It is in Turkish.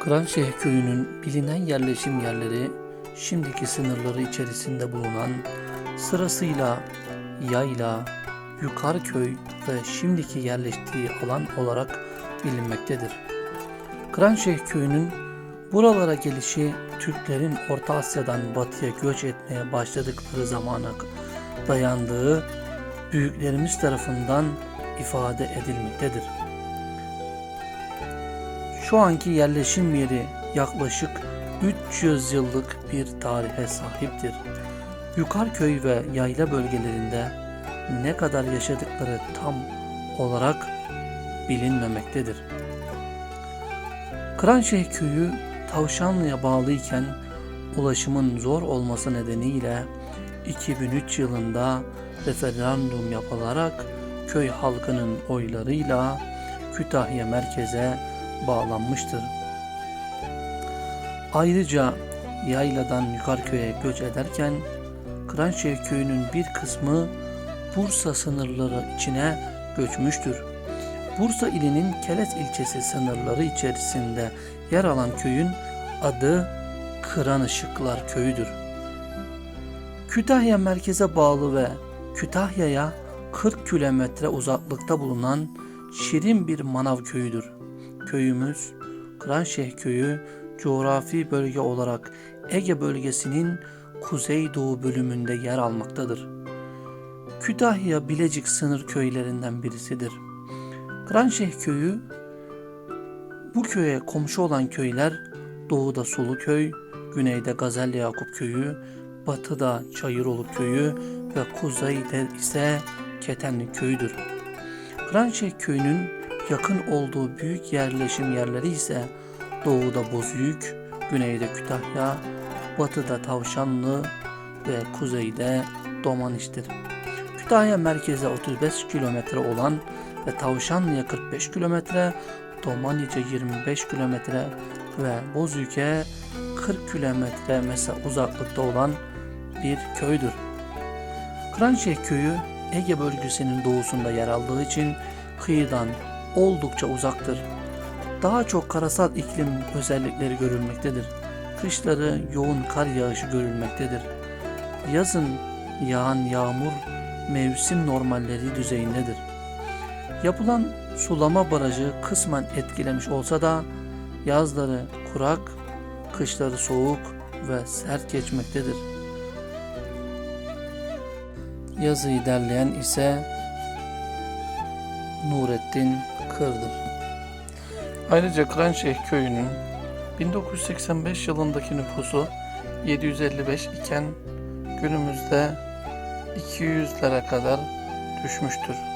Kıranşehir köyünün bilinen yerleşim yerleri şimdiki sınırları içerisinde bulunan sırasıyla Yayla, Yukarıköy ve şimdiki yerleştiği alan olarak bilinmektedir. Kıranşehir köyünün buralara gelişi Türklerin Orta Asya'dan batıya göç etmeye başladıkları zamana dayandığı büyüklerimiz tarafından ifade edilmektedir. Şu anki yerleşim yeri yaklaşık 300 yıllık bir tarihe sahiptir. Yukarköy ve yayla bölgelerinde ne kadar yaşadıkları tam olarak bilinmemektedir. Kıranşehir köyü Tavşanlı'ya bağlıyken ulaşımın zor olması nedeniyle 2003 yılında referandum yapılarak köy halkının oylarıyla Kütahya merkeze bağlanmıştır. Ayrıca yayladan Yukarköy'e göç ederken Kıranşehir köyünün bir kısmı Bursa sınırları içine göçmüştür. Bursa ilinin Keles ilçesi sınırları içerisinde yer alan köyün adı Kıranışıklar köyüdür. Kütahya merkeze bağlı ve Kütahya'ya 40 kilometre uzaklıkta bulunan şirin bir manav köyüdür. Köyümüz Kıranşehir köyü coğrafi bölge olarak Ege bölgesinin kuzeydoğu bölümünde yer almaktadır. Kütahya Bilecik sınır köylerinden birisidir. Kıranşehir köyü bu köye komşu olan köyler doğuda Suluköy, güneyde Gazel Yakup köyü, batıda Çayıroluk köyü ve kuzeyde ise Ketenli köyüdür. Kıranşehir köyünün yakın olduğu büyük yerleşim yerleri ise doğuda Bozüyük, güneyde Kütahya, batıda Tavşanlı ve kuzeyde Domaniş'tir. Kütahya merkeze 35 kilometre olan ve Tavşanlı'ya 45 kilometre, Domaniç'e 25 kilometre ve Bozüyük'e 40 kilometre mesela uzaklıkta olan bir köydür. Kıranşehir köyü Ege bölgesinin doğusunda yer aldığı için kıyıdan oldukça uzaktır. Daha çok karasal iklim özellikleri görülmektedir. Kışları yoğun kar yağışı görülmektedir. Yazın yağan yağmur mevsim normalleri düzeyindedir. Yapılan sulama barajı kısmen etkilemiş olsa da yazları kurak, kışları soğuk ve sert geçmektedir. Yazıyı derleyen ise Nurettin Kırdır. Ayrıca Kıranşehir köyünün 1985 yılındaki nüfusu 755 iken günümüzde 200'lere kadar düşmüştür.